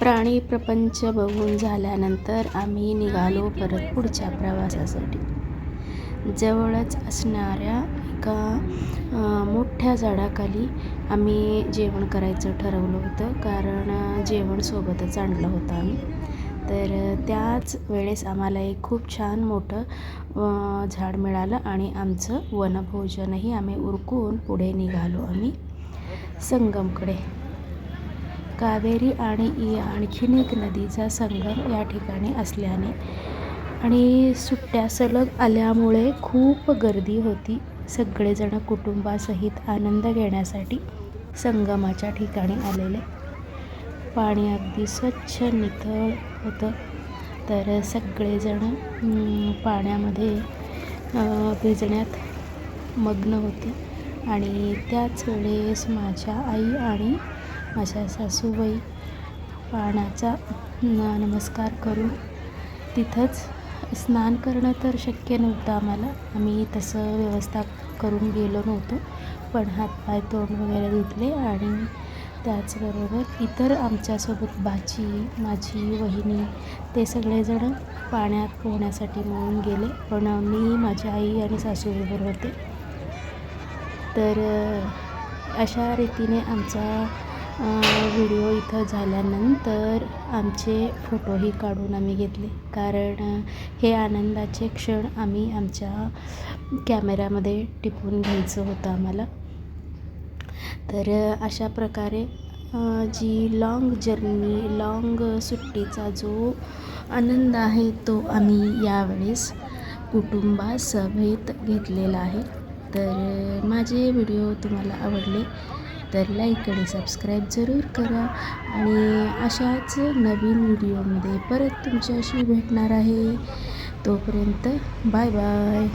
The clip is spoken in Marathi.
प्राणी प्रपंच बघून झाल्यानंतर आम्ही निघालो परत पुढच्या प्रवासासाठी. जवळच असणाऱ्या एका मोठ्या झाडाखाली आम्ही जेवण करायचं ठरवलं होतं कारण जेवण सोबतच आणलं होतं आम्ही. तर त्याच वेळेस आम्हाला एक खूप छान मोठं झाड मिळालं आणि आमचं वनभोजनही आम्ही उरकून पुढे निघालो आम्ही संगमकडे. कावेरी आणि इ आणखीन एक नदीचा संगम या ठिकाणी असल्याने आणि सुट्ट्या सलग आल्यामुळे खूप गर्दी होती. सगळेजण कुटुंबासहित आनंद घेण्यासाठी संगमाच्या ठिकाणी आलेले. पाणी अगदी स्वच्छ नितळ होतं. तर सगळेजण पाण्यामध्ये भिजण्यात मग्न होते. आणि त्याच वेळेस माझ्या आई आणि माझ्या सासूबाई पाण्याचा नमस्कार करून तिथंच स्नान करणं तर शक्य नव्हतं आम्हाला. आम्ही तसं व्यवस्था करून गेलो नव्हतो. पण हातपाय तोंड वगैरे धुतले आणि त्याचबरोबर इतर आमच्यासोबत बाची माझी वहिनी ते सगळेजण पाण्यात पोहण्यासाठी म्हणून गेले. पण मी माझी आई आणि सासूबरोबर होते. तर अशा रीतीने आमचा व्हिडिओ इथं झाल्यानंतर आमचे फोटोही काढून आम्ही घेतले. कारण हे आनंदाचे क्षण आम्ही आमच्या कॅमेऱ्यामध्ये टिपून घ्यायचं होतं आम्हाला. तर अशा प्रकारे जी लाँग जर्नी लाँग सुट्टीचा जो आनंद आहे तो आम्ही यावेळेस कुटुंबासमेत घेतलेला आहे. तर माझे व्हिडिओ तुम्हाला आवडले तर लाईक आणि सबस्क्राईब जरूर करा. आणि अशाच नवीन व्हिडिओमध्ये परत तुमच्याशी भेटणार आहे. तोपर्यंत बाय बाय